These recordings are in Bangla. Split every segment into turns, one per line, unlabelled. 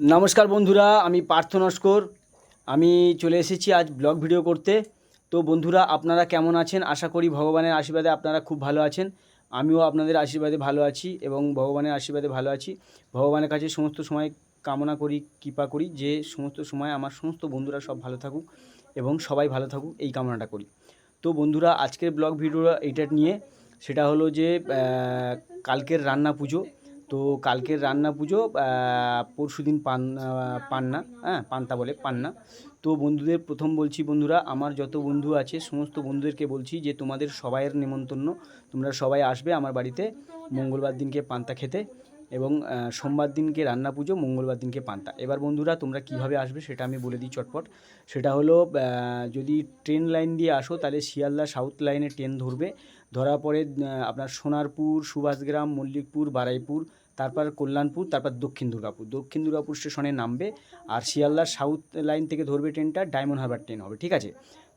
নমস্কার বন্ধুরা, আমি পার্থ নস্কর। আমি চলে এসেছি আজ ব্লগ ভিডিও করতে। তো বন্ধুরা, আপনারা কেমন আছেন? আশা করি ভগবানের আশীর্বাদে আপনারা খুব ভালো আছেন। আমিও আপনাদের আশীর্বাদে ভালো আছি এবং ভগবানের আশীর্বাদে ভালো আছি। ভগবানের কাছে সমস্ত সময় কামনা করি, কৃপা করি যে সমস্ত সময় আমার সমস্ত বন্ধুরা সব ভালো থাকুক এবং সবাই ভালো থাকুক, এই কামনাটা করি। তো বন্ধুরা, আজকের ব্লগ ভিডিও এইটা নিয়ে, সেটা হলো যে কালকের রান্না পুজো। তো কালকের রান্না পুজো পরশু দিন পান পান্না হ্যাঁ পান্তা বলে, পান্না। তো বন্ধুদের প্রথম বলছি, বন্ধুরা, আমার যত বন্ধু আছে, সমস্ত বন্ধুদেরকে বলছি যে, তোমাদের সবাইয়ের নেমন্তন্ন। তোমরা সবাই আসবে আমার বাড়িতে মঙ্গলবার দিনকে পান্তা খেতে এবং সোমবার দিনকে রান্না পুজো, মঙ্গলবার দিনকে পান্তা। এবার বন্ধুরা, তোমরা কীভাবে আসবে সেটা আমি বলে দিই চটপট। সেটা হলো যদি ট্রেন লাইন দিয়ে আসো, তাহলে শিয়ালদা সাউথ লাইনে ট্রেন ধরবে। ধরার পরে আপনার সোনারপুর, সুভাষগ্রাম, মল্লিকপুর, বারাইপুর তারপর কল্যাণপুর, তারপর দক্ষিণ দুর্গাপুর। দক্ষিণ দুর্গাপুর স্টেশনে নামবে আর শিয়ালদার সাউথ লাইন থেকে ধরবে ট্রেনটা ডায়মন্ড হারবার ট্রেন হবে, ঠিক আছে?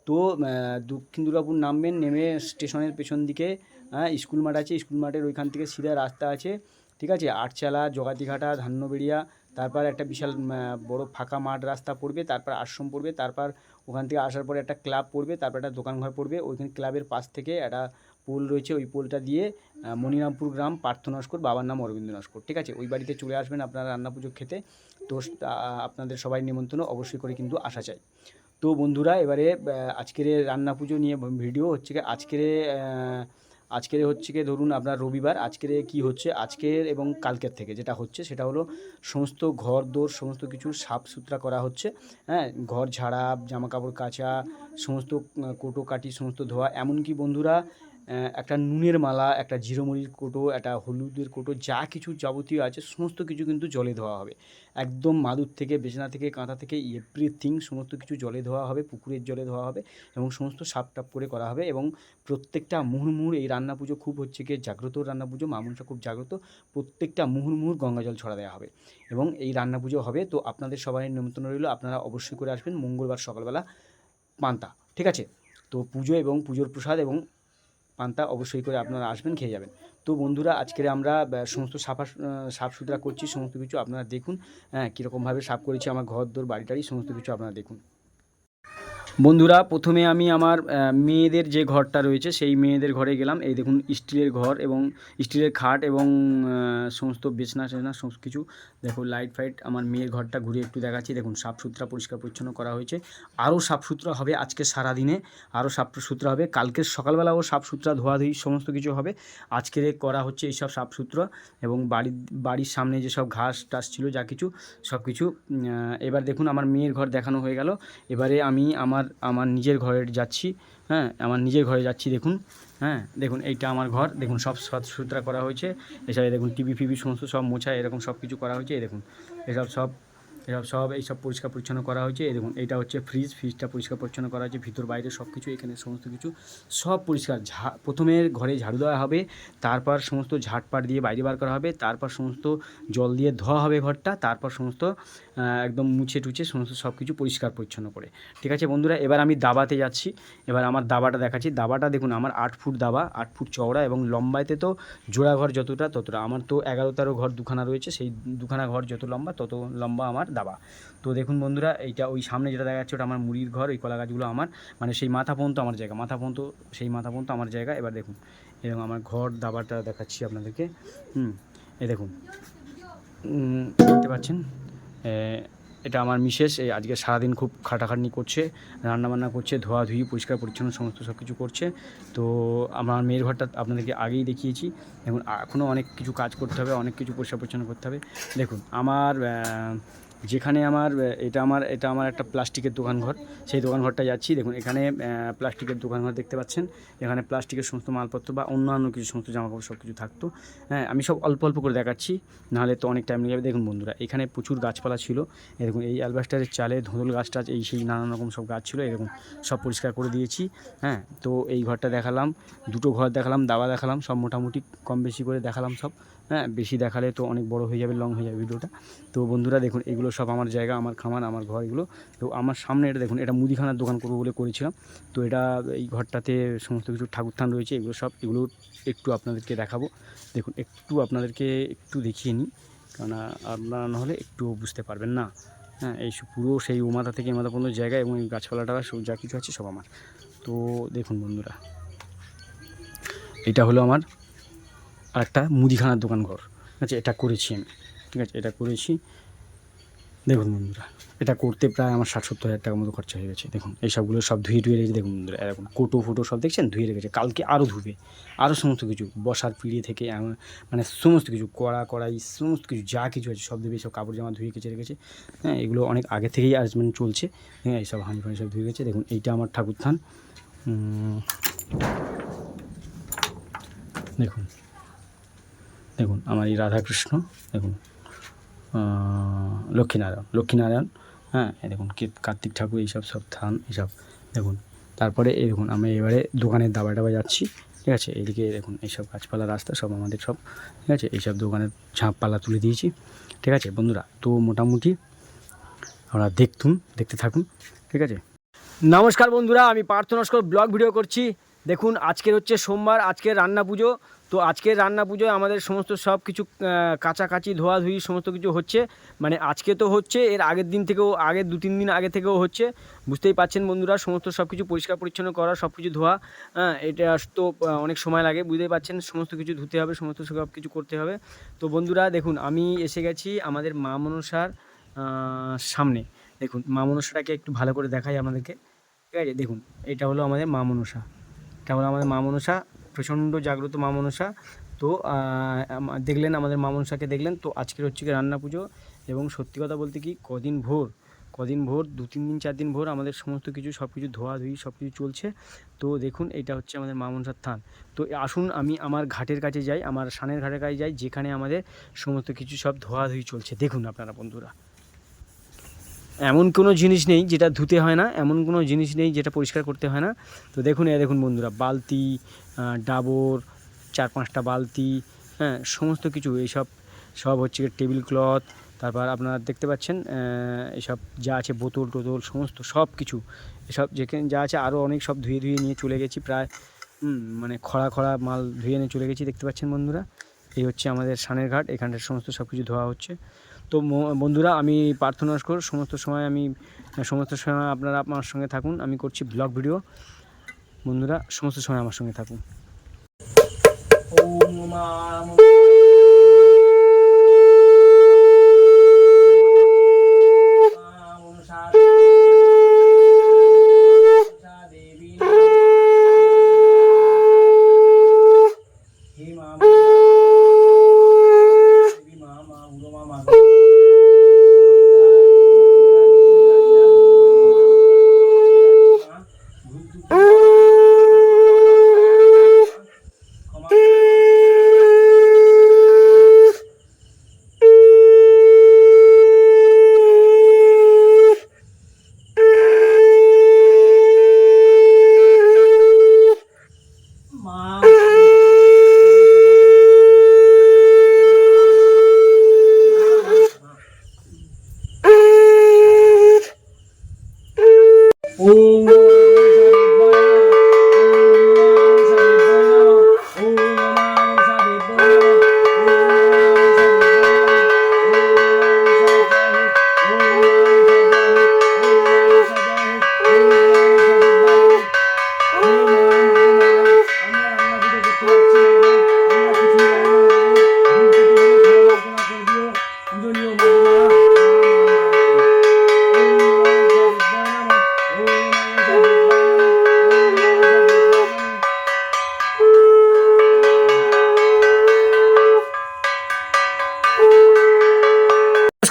তো দক্ষিণ দুর্গাপুর নামবেন, নেমে স্টেশনের পেছন দিকে হ্যাঁ স্কুল মাঠ আছে, স্কুল মাঠের ওইখান থেকে সিধা রাস্তা আছে, ঠিক আছে? আটচালা জগাতিঘাটা ধান্যবেড়িয়া তারপর একটা বিশাল বড় ফাঁকা মাঠ রাস্তা পড়বে, তারপর আশ্রম পড়বে, তারপর ওখান থেকে আসার পরে একটা ক্লাব পড়বে, তারপর একটা দোকানঘর পড়বে, ওইখানে ক্লাবের পাশ থেকে একটা পোল রয়েছে ওই পোলটা দিয়ে আহ, মনিরামপুর গ্রাম পার্থ নস্কর বাবার নাম অরবিন্দ নস্কর ঠিক আছে? ওই বাড়িতে চলে আসবেন আপনারা রান্না পুজো খেতে তো আপনাদের সবাই নিমন্ত্রণ অবশ্যই করে কিন্তু আসা চাই তো বন্ধুরা এবারে আজকের রান্না পুজো নিয়ে ভিডিও হচ্ছে আজকের আজকের হচ্ছে কি ধরুন আপনার রবিবার আজকের কি হচ্ছে? আজকের এবং কালকের থেকে যেটা হচ্ছে সেটা হলো সমস্ত ঘর দোর সমস্ত কিছু সাফ সুতরা করা হচ্ছে হ্যাঁ? ঘর ঝাড়া জামা কাপড় কাচা সমস্ত কোটো কাটি সমস্ত ধোয়া। এমনকি বন্ধুরা একটা নুনের মালা, একটা জিরোমরির কোটো, একটা হলুদের কোটো, যা কিছু যাবতীয় আছে, সমস্ত কিছু কিন্তু জলে ধোয়া হবে। একদম মাদুর থেকে বেচনা থেকে, কাঁথা থেকে এভরিথিং সমস্ত কিছু জলে ধোয়া হবে, পুকুরের জলে ধোয়া হবে এবং সমস্ত সাপ টাপ করে করা হবে এবং প্রত্যেকটা মুহুর্মুহুর, এই রান্না পুজো খুব হচ্ছে গিয়ে জাগ্রত রান্না পুজো মামুনসা খুব জাগ্রত, প্রত্যেকটা মুহুর্মুহুর গঙ্গা জল ছড়া দেওয়া হবে এবং এই রান্না পুজো হবে। তো আপনাদের সবাই নিমন্ত্রণ রইল, আপনারা অবশ্যই করে আসবেন মঙ্গলবার সকালবেলা পান্তা, ঠিক আছে? তো পুজো এবং পুজোর প্রসাদ এবং পান্তা অবশ্যই করে আপনারা আসবেন, খেয়ে যাবেন। তো বন্ধুরা, আজকের আমরা সমস্ত সাফা সাফ সুতরা করছি, সমস্ত কিছু আপনারা দেখুন। হ্যাঁ কীরকমভাবে সাফ করেছি আমার ঘর দোর বাড়ি টাড়ি সমস্ত কিছু আপনারা দেখুন। বন্ধুরা, প্রথমে আমি আমার মেয়েদের যে ঘরটা রয়েছে, সেই মেয়েদের ঘরে গেলাম। এই দেখুন, স্টিলের ঘর এবং স্টিলের খাট এবং সমস্ত বিছনা টেছনা সমস্ত কিছু। দেখো লাইট ফাইট আমার মেয়ের ঘরটা ঘুরে একটু দেখাচ্ছি। দেখুন সাফ সুতরা পরিষ্কার পরিচ্ছন্ন করা হয়েছে। আরও সাফ সুতরা হবে আজকে সারাদিনে, আরও সাফ সুতরা হবে। কালকে সকালবেলাও সাফ সুতরা ধোয়াধুয়ি, সমস্ত কিছু হবে। আজকের করা হচ্ছে এইসব সাফ সুতরা এবং বাড়ির বাড়ির সামনে যেসব ঘাস টাস ছিল, যা কিছু, সব কিছু এবার দেখুন, আমার মেয়ের ঘর দেখানো হয়ে গেল। এবারে আমি আমার আমার আমার নিজের ঘরে যাচ্ছি হ্যাঁ আমার নিজের ঘরে যাচ্ছি, দেখুন হ্যাঁ দেখুন, এইটা আমার ঘর, দেখুন, সব সুতরা করা হয়েছে, এছাড়া দেখুন, টিভি ফিভি সমস্ত সব মোছা, এরকম সব কিছু করা হয়েছে, এই দেখুন, এসব সব এসব সব এইসব পরিষ্কার পরিচ্ছন্ন করা হয়েছে, এই দেখুন, এইটা হচ্ছে ফ্রিজ, ফ্রিজটা পরিষ্কার পরিচ্ছন্ন করা হয়েছে, ভিতর, বাইরে সব কিছু, এখানে সমস্ত কিছু, সব পরিষ্কার, ঝা, প্রথমে ঘরে ঝাড়ু দেওয়া হবে, তারপর সমস্ত ঝাটপাট দিয়ে বাইরে বার করা হবে, তারপর সমস্ত জল দিয়ে ধোয়া হবে ঘরটা, তারপর সমস্ত একদম মুছে টুছে সমস্ত সব কিছু পরিষ্কার পরিচ্ছন্ন করে। ঠিক আছে বন্ধুরা এবার আমি দাবাতে যাচ্ছি। এবার আমার দাবাটা দেখাচ্ছি। দাবাটা দেখুন আমার আট ফুট দাবা আট ফুট চওড়া এবং লম্বাইতে তো জোড়া ঘর যতটা ততটা। আমার তো এগারো তেরো ঘর দুখানা রয়েছে সেই দুখানা ঘর যত লম্বা তত লম্বা আমার দাবা। তো দেখুন বন্ধুরা এইটা ওই সামনে যেটা দেখা যাচ্ছে ওটা আমার মুড়ির ঘর ওই কলা গাছগুলো আমার মানে সেই মাথা পর্যন্ত আমার জায়গা মাথা পর্যন্ত সেই মাথা পর্যন্ত আমার জায়গা। এবার দেখুন এবং আমার ঘর দাবাটা দেখাচ্ছি আপনাদেরকে। হুম এই দেখুন। দেখতে পাচ্ছেন? এ, এটা আমার মিসেস, এই আজকে সারাদিন খুব খাটাখাটনি করছে, রান্নাবান্না করছে ধোয়াধুয়ি পরিষ্কার পরিচ্ছন্ন সমস্ত সব কিছু করছে। তো আমার মেয়ের ঘরটা আপনাদেরকে আগেই দেখিয়েছি। এখন এখনও অনেক কিছু কাজ করতে হবে, অনেক কিছু পরিষ্কার পরিচ্ছন্ন করতে হবে। দেখুন, আমার যেখানে আমার এটা আমার এটা আমার একটা প্লাস্টিকের দোকান ঘর সেই দোকান ঘরটা যাচ্ছি। দেখুন, এখানে প্লাস্টিকের দোকান ঘর দেখতে পাচ্ছেন। এখানে প্লাস্টিকের সমস্ত মালপত্র বা অন্যান্য কিছু সমস্ত জামাকাপড় সব কিছু থাকতো। হ্যাঁ আমি সব অল্প অল্প করে দেখাচ্ছি। নাহলে তো অনেক টাইম লেগে যাবে। দেখুন বন্ধুরা, এখানে প্রচুর গাছপালা ছিল। দেখুন, এই অ্যালবাস্টারের চালে ধুঁদল গাছ টাছ এই সেই নানান রকম সব গাছ ছিল। এরকম সব পরিষ্কার করে দিয়েছি। হ্যাঁ তো এই ঘরটা দেখালাম। দুটো ঘর দেখালাম, দাবা দেখালাম, সব মোটামুটি কম বেশি করে দেখালাম সব। হ্যাঁ বেশি দেখালে তো অনেক বড় হয়ে যাবে লং হয়ে যাবে ভিডিওটা। তো বন্ধুরা, দেখুন, এগুলো সব আমার জায়গা, আমার খামার, আমার ঘর, এগুলো। তো আমার সামনে এটা দেখুন, এটা মুদিখানার দোকান করব বলে করেছিলাম। তো এটা এই ঘরটাতে সমস্ত কিছু ঠাকুর থান রয়েছে, এগুলো সব, এগুলো একটু আপনাদেরকে দেখাবো। দেখুন, একটু আপনাদেরকে একটু দেখিয়ে নিই, কেননা আপনারা নাহলে একটু বুঝতে পারবেন না। হ্যাঁ এই পুরো সেই ও থেকে এ মাথা পর্যন্ত জায়গা এবং এই গাছপালাটা, সব যা কিছু আছে সব আমার। তো দেখুন বন্ধুরা, এটা হলো আমার আরেকটা মুদিখানার দোকান ঘর। ঠিক আছে, এটা করেছি আমি। ঠিক আছে, এটা করেছি। দেখুন বন্ধুরা, এটা করতে প্রায় আমার ষাট সত্তর হাজার টাকার মতো খরচা হয়ে গেছে। দেখুন, এই সবগুলো সব ধুয়ে ধুয়ে রেখেছে। দেখুন বন্ধুরা, এরকম কোটো ফোটো সব দেখছেন? ধুয়ে রেখেছে। কালকে আরও ধুবে আরও সমস্ত কিছু, বসার পিড়ে থেকে মানে সমস্ত কিছু, কড়া, কড়াই, সমস্ত কিছু, যা কিছু আছে, সব দেবে সব কাপড় জামা ধুয়ে কেচে রেখেছে। হ্যাঁ এগুলো অনেক আগে থেকেই আরেঞ্জমেন্ট চলছে। হ্যাঁ এইসব হাঁড়ি ফাঁড়ি সব ধুয়ে গেছে দেখুন, এইটা আমার ঠাকুর থান দেখুন দেখুন আমার এই রাধাকৃষ্ণ, দেখুন লক্ষ্মীনারায়ণ লক্ষ্মীনারায়ণ হ্যাঁ দেখুন কার্তিক ঠাকুর, এইসব সব থান, এইসব, দেখুন, তারপরে এই দেখুন আমি এবারে দোকানের দাবা ডাবা যাচ্ছি, ঠিক আছে, এইদিকে দেখুন, এইসব গাছপালা, রাস্তা, সব আমাদের সব, ঠিক আছে, এইসব দোকানের ঝাঁপপালা তুলে দিয়েছি, ঠিক আছে, বন্ধুরা, তো মোটামুটি আমরা দেখতুন দেখতে থাকুন, ঠিক আছে। নমস্কার বন্ধুরা, আমি পার্থ নস্কর ব্লগ ভিডিও করছি, দেখুন, আজকের হচ্ছে সোমবার আজকের রান্না পুজো তো আজকের রান্না পুজোয় আমাদের সমস্ত সব কিছু কাচাকাচি ধোয়াধুয়ি সমস্ত কিছু হচ্ছে। মানে আজকে তো হচ্ছে, এর আগের দিন থেকেও আগের দু তিন দিন আগে থেকেও হচ্ছে। বুঝতেই পাচ্ছেন বন্ধুরা, সমস্ত সব কিছু পরিষ্কার পরিচ্ছন্ন করা, সব কিছু ধোয়া হ্যাঁ এটা তো অনেক সময় লাগে, বুঝতেই পাচ্ছেন সমস্ত কিছু ধুতে হবে, সমস্ত সব কিছু করতে হবে। তো বন্ধুরা, দেখুন, আমি এসে গেছি আমাদের মা মনসার সামনে। দেখুন, মা মনসাটাকে একটু ভালো করে দেখাই আপনাদেরকে ঠিক আছে, দেখুন, এটা হলো আমাদের মা মনসা। এটা হলো আমাদের মা মনসা প্রচণ্ড জাগ্রত মা মনসা। তো দেখলেন আমাদের মা মনসাকে দেখলেন। তো আজকের হচ্ছে রান্না পুজো এবং সত্যি কথা বলতে কি কদিন ভোর কদিন ভোর, দু, তিন দিন, চার দিন ভোর আমাদের সমস্ত কিছু সব কিছু ধোয়াধুয়ি সব কিছু চলছে। তো দেখুন, এটা হচ্ছে আমাদের মা মনসার থান। তো আসুন, আমি আমার ঘাটের কাছে যাই, আমার সানের ঘাটের কাছে যাই, যেখানে আমাদের সমস্ত কিছু সব ধোয়াধুয়ি চলছে। দেখুন আপনারা বন্ধুরা। এমন কোনো জিনিস নেই যেটা ধুতে হয় না, এমন কোনো জিনিস নেই যেটা পরিষ্কার করতে হয় না। তো দেখুন এ দেখুন বন্ধুরা, বালতি ডাবর, চার পাঁচটা বালতি হ্যাঁ সমস্ত কিছু, এইসব, সব হচ্ছে টেবিল ক্লথ, তারপর আপনারা দেখতে পাচ্ছেন এসব যা আছে বোতল টোতল, সমস্ত সব কিছু, এসব যেখানে যা আছে আরও অনেক সব ধুয়ে ধুয়ে নিয়ে চলে গেছি, প্রায় মানে খরা খরা মাল ধুয়ে নিয়ে চলে গেছি, দেখতে পাচ্ছেন বন্ধুরা। এই হচ্ছে আমাদের সানের ঘাট এখানটার সমস্ত সব কিছু ধোয়া হচ্ছে। তো বন্ধুরা, আমি পার্থ নস্কর সমস্ত সময় আমি, সমস্ত সময় আপনারা আমার সঙ্গে থাকুন। আমি করছি ব্লগ ভিডিও। বন্ধুরা, সমস্ত সময় আমার সঙ্গে থাকুন।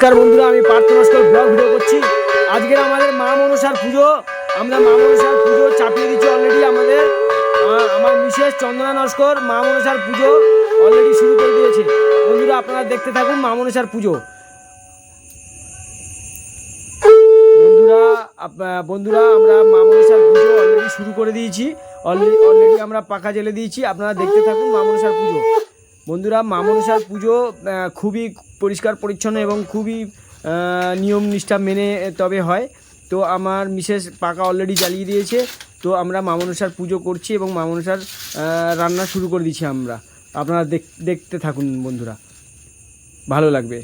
নমস্কার বন্ধুরা, আমি পার্থ নস্কর ব্লগ ভিডিও করছি। আজকের আমাদের মা মনসার পুজো। আমরা মা মনসার পুজো চাপিয়ে দিচ্ছি অলরেডি আমাদের। আমার মিসেস চন্দনা নস্কর মা মনসার পুজো অলরেডি শুরু করে দিয়েছে। বন্ধুরা, আপনারা দেখতে থাকুন মা মনসার পুজো। বন্ধুরা বন্ধুরা, আমরা মা মনসার পুজো অলরেডি শুরু করে দিয়েছি। অলরেডি অলরেডি আমরা পাকা জেলে দিয়েছি। আপনারা দেখতে থাকুন মা মনসার পুজো। বন্ধুরা মামনসার পুজো খুবই পরিষ্কার পরিচ্ছন্ন এবং খুবই নিয়ম নিষ্ঠা মেনে তবে হয়। তো আমার মিসেস পাকা অলরেডি জ্বালিয়ে দিয়েছে। তো আমরা মা মনসার পুজো করছি এবং মা মনসার আহ, রান্না শুরু করে দিচ্ছি আমরা। আপনারা দেখ- দেখতে থাকুন বন্ধুরা। ভালো লাগবে।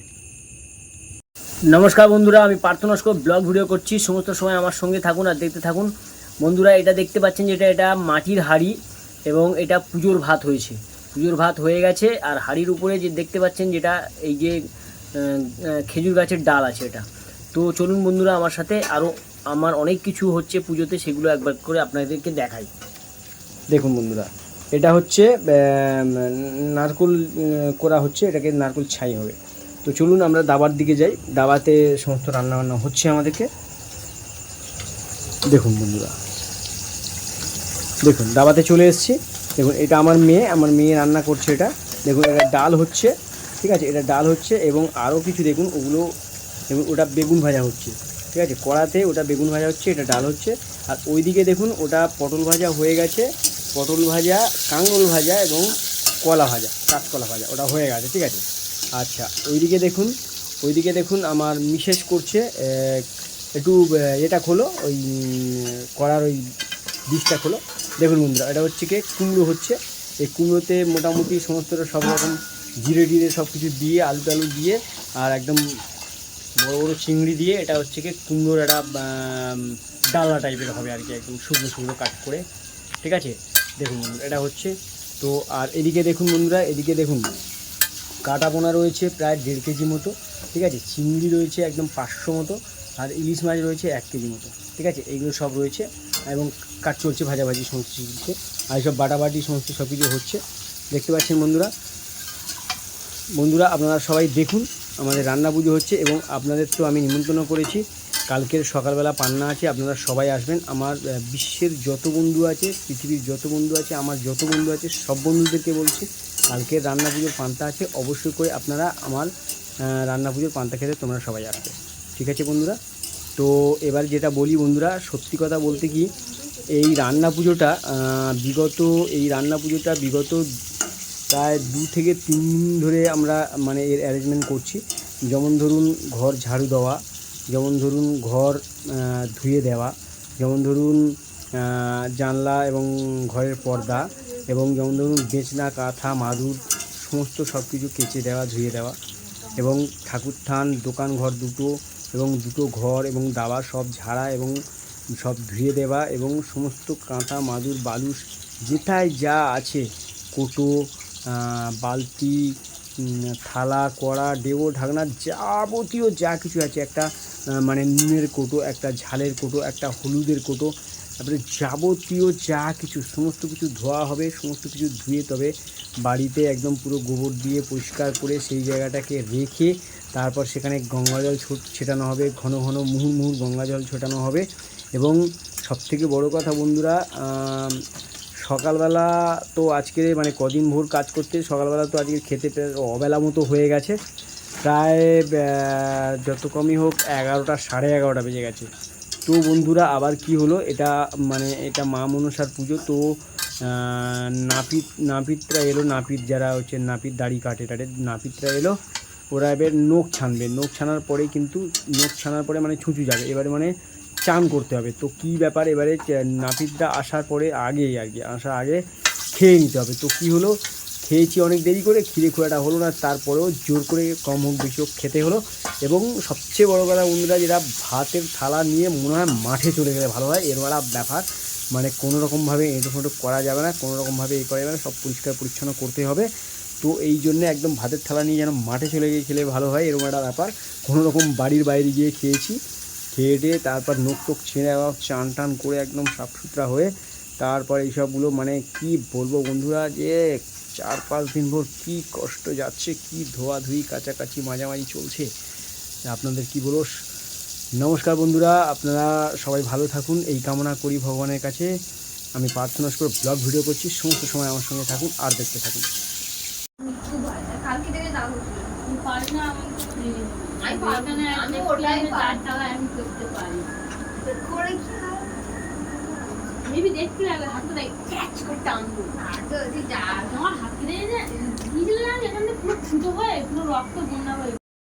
নমস্কার বন্ধুরা আমি পার্থ নস্কর ব্লগ ভিডিও করছি। সমস্ত সময় আমার সঙ্গে থাকুন আর দেখতে থাকুন। বন্ধুরা এটা দেখতে পাচ্ছেন যেটা এটা মাটির হাঁড়ি এবং এটা পুজোর ভাত হয়েছে। পুজোর ভাত হয়ে গেছে, আর হাঁড়ির উপরে যে দেখতে পাচ্ছেন যেটা, এই যে খেজুর গাছের ডাল আছে এটা। তো চলুন বন্ধুরা, আমার সাথে আরও আমার অনেক কিছু হচ্ছে পুজোতে, সেগুলো একবার করে আপনাদেরকে দেখাই। দেখুন বন্ধুরা, এটা হচ্ছে নারকোল করা হচ্ছে, এটাকে নারকোল ছাই হবে। তো চলুন আমরা দাবার দিকে যাই। দাবাতে সমস্ত রান্না বান্না হচ্ছে আমাদেরকে। দেখুন বন্ধুরা, দেখুন, দাবাতে চলে এসেছি। দেখুন, এটা আমার মেয়ে আমার মেয়ে রান্না করছে এটা। দেখুন, এটা ডাল হচ্ছে, ঠিক আছে? এটা ডাল হচ্ছে এবং আরও কিছু দেখুন, ওগুলো এবং ওটা বেগুন ভাজা হচ্ছে, ঠিক আছে? কড়াতে ওটা বেগুন ভাজা হচ্ছে, এটা ডাল হচ্ছে। আর ওইদিকে দেখুন, ওটা পটল ভাজা হয়ে গেছে। পটল ভাজা কাঙ্গল ভাজা এবং কলা ভাজা, কাঁচকলা ভাজা, ওটা হয়ে গেছে, ঠিক আছে? আচ্ছা ওইদিকে দেখুন ওইদিকে দেখুন, আমার মিসেস করছে একটু এটা খোলো, ওই কড়ার ওই ডিশটা খোলো। দেখুন বন্ধুরা এটা হচ্ছে কি কুমড়ো হচ্ছে। এই কুমড়োতে মোটামুটি সমস্তটা সব রকম জিরে টিরে সব কিছু দিয়ে আলু টালু দিয়ে আর একদম বড় বড় চিংড়ি দিয়ে এটা হচ্ছে কি কুমড়োর একটা ডালনা টাইপের হবে আর কি একদম শুকনো শুকনো কাট করে। ঠিক আছে? দেখুন বন্ধুরা, এটা হচ্ছে তো আর এদিকে দেখুন বন্ধুরা এদিকে দেখুন কাটা পোনা রয়েছে প্রায় দেড় কেজি মতো। ঠিক আছে? চিংড়ি রয়েছে একদম পাঁচশো মতো আর ইলিশ মাছ রয়েছে এক কেজি মতো। ঠিক আছে? এইগুলো সব রয়েছে এবং কাজ চলছে ভাজাভাজি সমস্ত কিছু হচ্ছে আর এইসব বাটাবাটি সমস্ত সব কিছু হচ্ছে। দেখতে পাচ্ছেন বন্ধুরা? বন্ধুরা, আপনারা সবাই দেখুন, আমাদের রান্না পুজো হচ্ছে এবং আপনাদের তো আমি নিমন্ত্রণ করেছি। কালকের সকালবেলা পান্না আছে, আপনারা সবাই আসবেন। আমার বিশ্বের যত বন্ধু আছে, পৃথিবীর যত বন্ধু আছে, আমার যত বন্ধু আছে, সব বন্ধুদেরকে বলছি, কালকের রান্না পুজোর পান্তা আছে, অবশ্যই করে আপনারা আমার রান্না পুজোর পান্তা খেতে তোমরা সবাই আসবে। ঠিক আছে বন্ধুরা? তো এবার যেটা বলি বন্ধুরা, সত্যি কথা বলতে কি এই রান্না পুজোটা বিগত, এই রান্না পুজোটা বিগত প্রায় দু থেকে তিন দিন ধরে আমরা মানে এর অ্যারেঞ্জমেন্ট করছি। যেমন ধরুন ঘর ঝাড়ু দেওয়া, যেমন ধরুন ঘর ধুয়ে দেওয়া, যেমন ধরুন জানলা এবং ঘরের পর্দা, এবং যেমন ধরুন বেচনা, কাঁথা, মাদুর, সমস্ত সব কিছু কেচে দেওয়া, ধুয়ে দেওয়া, এবং ঠাকুর থান দোকান ঘর দুটো, এবং দুটো ঘর, এবং দাবা সব ঝাড়া, এবং সব ধুয়ে দেওয়া এবং সমস্ত কাঁথা মাদুর বালুস যেটাই যা আছে, কোটো বালতি থালা, কড়া ডেবো ঢাকনা যাবতীয় যা কিছু আছে, একটা মানে নুনের কোটো, একটা ঝালের কোটো, একটা হলুদের কোটো, তারপরে যাবতীয় যা কিছু, সমস্ত কিছু ধোয়া হবে, সমস্ত কিছু ধুয়ে তবে বাড়িতে একদম পুরো গোবর দিয়ে পরিষ্কার করে সেই জায়গাটাকে রেখে তারপর সেখানে গঙ্গা জল ছোট ছেটানো হবে, ঘন ঘন মুহুর মুহুর গঙ্গা জল ছোটানো হবে। এবং সবথেকে বড় কথা বন্ধুরা সকালবেলা তো আজকে মানে কদিন ভোর কাজ করতে, সকালবেলা তো আজকে খেতে অবেলা মতো হয়ে গেছে। প্রায় যত কমই হোক এগারোটা, সাড়ে এগারোটা বেজে গেছে। তো বন্ধুরা, আবার কি হলো? এটা মানে এটা মা মনসার পুজো, তো নাপিত, নাপিতরা এলো, নাপিত যারা হচ্ছে নাপিত দাড়ি কাটে টাটে, নাপিতরা এলো, ওরা এবার নোখ ছানবে। নোখ ছানার পরে কিন্তু, নোখ ছানার পরে মানে ছুঁচু যাবে। এবারে মানে চান করতে হবে। তো কি ব্যাপার? এবারে নাপিতরা আসার পরে আগেই আর কি, আসার আগে খেয়ে নিতে হবে। তো কি হলো? খেয়েছি অনেক দেরি করে খুব একটা হলো না, তারপরেও জোর করে কম হোক বেশি হোক খেতে হলো। এবং সবচেয়ে বড় কথা বন্ধুরা, যেটা ভাতের থালা নিয়ে মনে হয় মাঠে চলে গেলে ভালো হয় এর বেলা ব্যাপার। মানে কোনো রকমভাবে এঁটো ফোটো করা যাবে না, কোনো রকমভাবে এ করা যাবে না, সব পরিষ্কার পরিচ্ছন্ন করতে হবে। তো এই জন্য একদম ভাতের থালা নিয়ে যেন মাঠে চলে গিয়ে খেলে ভালো হয়, এরকম একটা ব্যাপার। কোনো রকম বাড়ির বাইরে গিয়ে খেয়েছি। খেয়ে দিয়ে তারপর নোখ টোক ছেড়ে আবার চান টান করে একদম সাফ সুতরা হয়ে তারপর এইসবগুলো মানে কি বলব বন্ধুরা যে চার পাঁচ দিন ভোর কী কষ্ট যাচ্ছে, কি ধোয়াধুয়ি কাছাকাছি মাঝামাঝি চলছে। আপনাদের কি বলব? নমস্কার বন্ধুরা, আপনারা সবাই ভালো থাকুন, এই কামনা করি ভগবানের কাছে। আমি প্রার্থনা করে ব্লগ ভিডিও করছি, সমস্ত সময় আমার সঙ্গে থাকুন আর দেখতে থাকুন।
কালকে থেকে
আমি
ওটাই
আমি
পারব।
চার টাকায় আমি করতে পারি
করে কি?
হেবি দেখতে লাগবে হাতে দেখ ক্যাচ করে টানবো তোমার হাত কেটে না পুরো ফুটো হয়ে পুরো রক্ত বন্যা হয়ে